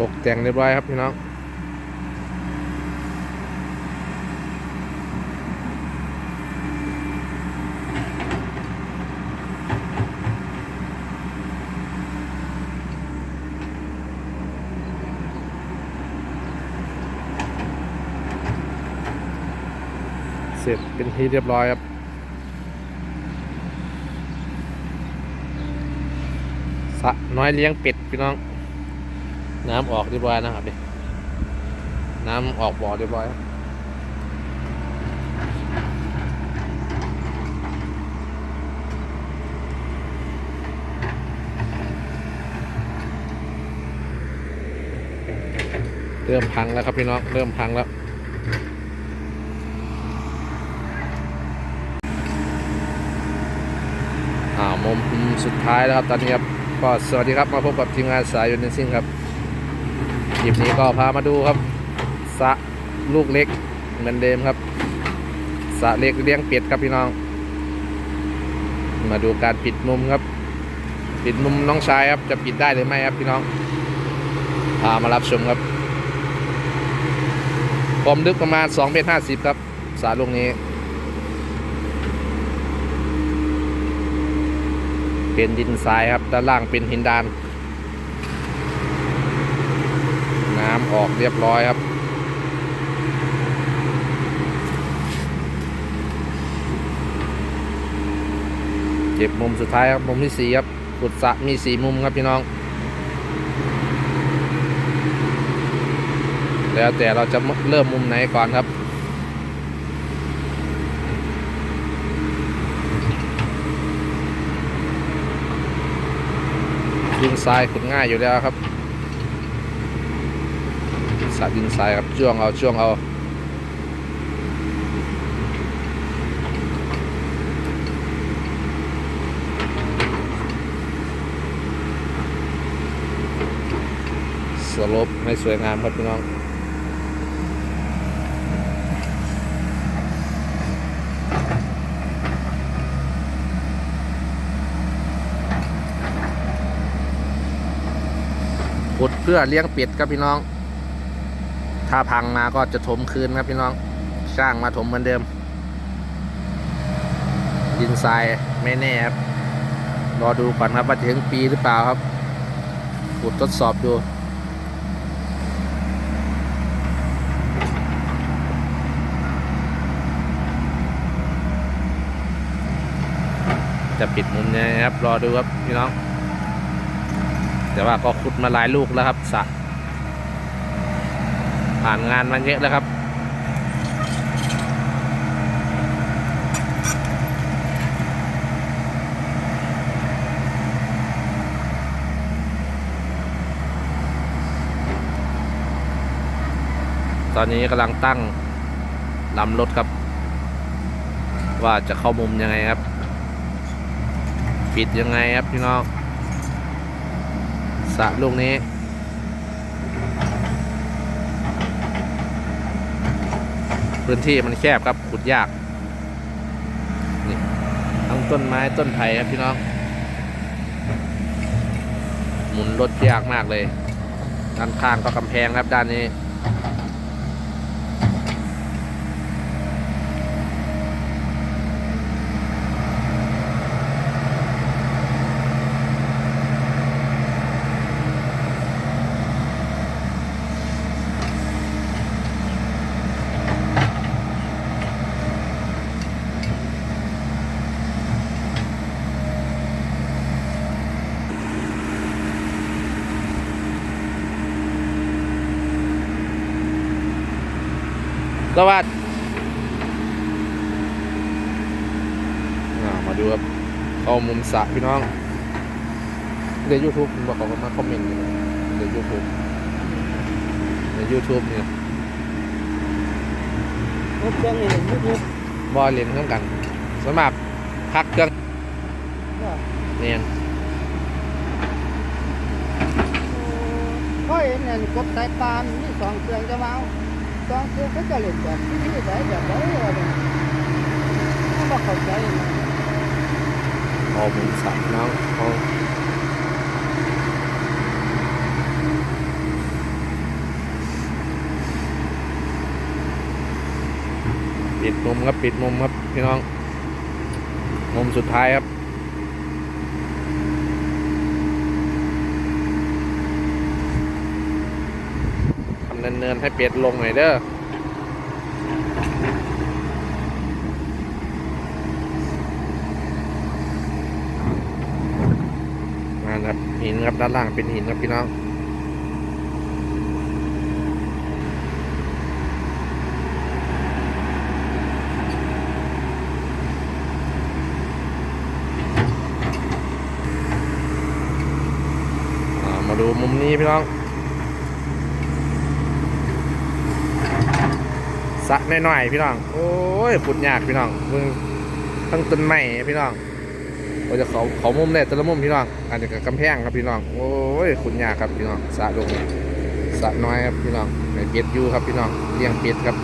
ตกแต่งเรียบร้อยครับพี่น้องเสร็จเป็นที่เรียบร้อยครับ สะน้อยเลี้ยงเป็ดพี่น้อง น้ำออกเรียบร้อยนะครับดิน้ำออกบ่อเรียบร้อยเริ่มพังแล้วครับพี่น้องเริ่มพังแล้ว อ่ามุมสุดท้ายแล้วครับตอนนี้ครับก็สวัสดีครับมาพบกับทีมงานสายยนต์ซิ่งครับ คลิปนี้ก็พามาดูครับสะลูกเล็กเหมือนเดิมครับสะเล็กเลี้ยงเป็ดครับพี่น้อง มาดูการปิดมุมครับ ปิดมุมน้องชายครับจะปิดได้หรือไม่ครับพี่น้องพามารับชมครับความลึกประมาณ2เมตร50ครับสระลูกนี้ เป็นดินทรายครับด้านล่างเป็นหินดาน น้ำ ออกเรียบร้อยครับ เก็บมุมสุดท้ายครับมุมที่สี่ครับขุดสะมีสี่มุมครับพี่น้อง แล้วแต่เราจะเริ่มมุมไหนก่อนครับดินทรายขุดง่ายอยู่แล้วครับ สระดินทรายครับช่วงเอาช่วงเอาสลบให้สวยงามครับพี่น้องขุดเพื่อเลี้ยงเป็ดครับพี่น้อง ถ้าพังมาก็จะถมคืนครับพี่น้องสร้างมาถมเหมือนเดิม ดินทรายไม่แน่ครับ รอดูก่อนครับว่าจะถึงปีหรือเปล่าครับขุดทดสอบดูจะปิดมุมนี้นะครับ รอดูครับพี่น้อง แต่ว่าก็ขุดมาหลายลูกแล้วครับสระ ผ่านงานมาเยอะแล้วครับ ตอนนี้กำลังตั้งลำรถครับ ว่าจะเข้ามุมยังไงครับ ปิดยังไงครับพี่น้องสระลูกนี้ พื้นที่มันแคบครับขุดยากนี่ทั้งต้นไม้ต้นไผ่ครับพี่น้อง หมุนรถยากมากเลย ด้านข้างก็กำแพงครับด้านนี้ ก็ว่าอ่ามาดูครับเข้ามุมสระพี่น้องใน YouTube ผมบอกเขาก็มาคอมเมนต์อยู่ใน YouTube ใน YouTube เนี่ยรถเครื่องนี่ยุบยุบบอลเล่นเครื่องกันสมัครพักเครื่องเนียนเพราะเห็นนั่นกบสายปานมีสองเครื่องจะมาเอา entonces, ¿qué tal está? ¿Qué tal está? ¿Ya está? No va a causar nada. เอาเป็นสัตว์น้ำเขาปิดนมครับปิดนมครับพี่น้องนมสุดท้ายครับ ทำเนินให้เป็ดลงหน่อยเด้อนั่นครับหินครับด้านล่างเป็นหินครับพี่น้องมาดูมุมนี้พี่น้อง สะน้อยๆพี่น้อง โอ้ยขุดยากพี่น้องมึงทั้งต้นไม้พี่น้องเราจะเขาเขามุมได้แต่ละมุมพี่น้อง อันนี้ก็กำแพงครับพี่น้อง โอ้ยขุดยากครับพี่น้องสะลงสะน้อยครับพี่น้องเป็ดอยู่ครับพี่น้องเลี้ยงเป็ดครับ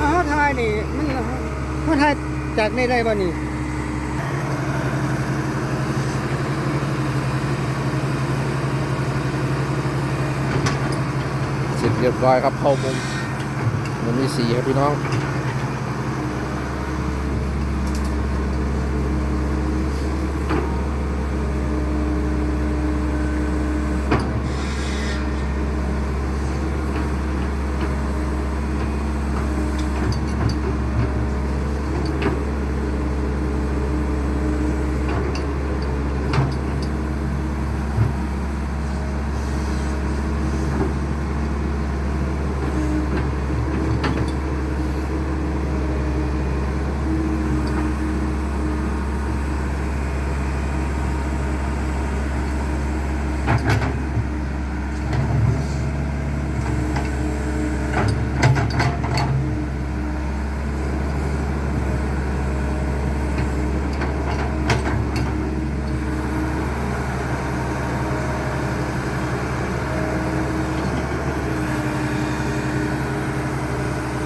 อ้าวทายนี่มันมันทายจากในได้บ่นี่ เรียบร้อยครับเข้ามุมมันมีสีครับพี่น้อง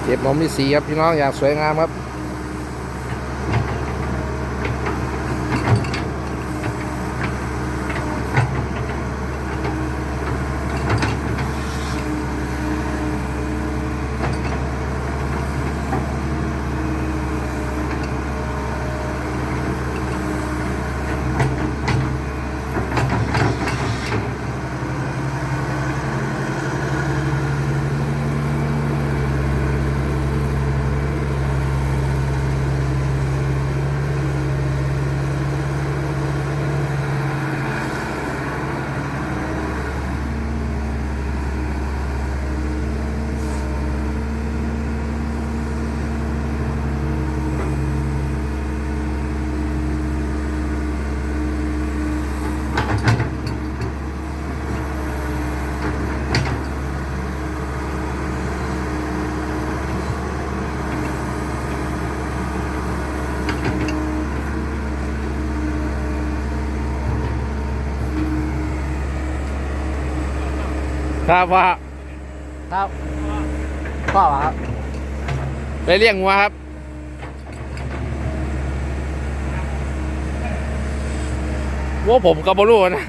เก็บมอมที่สีครับพี่น้องอย่างสวยงามครับ ครับว่าครับพ่อวะครับไปเลี้ยงงัวครับว่าผมกับบรูนะ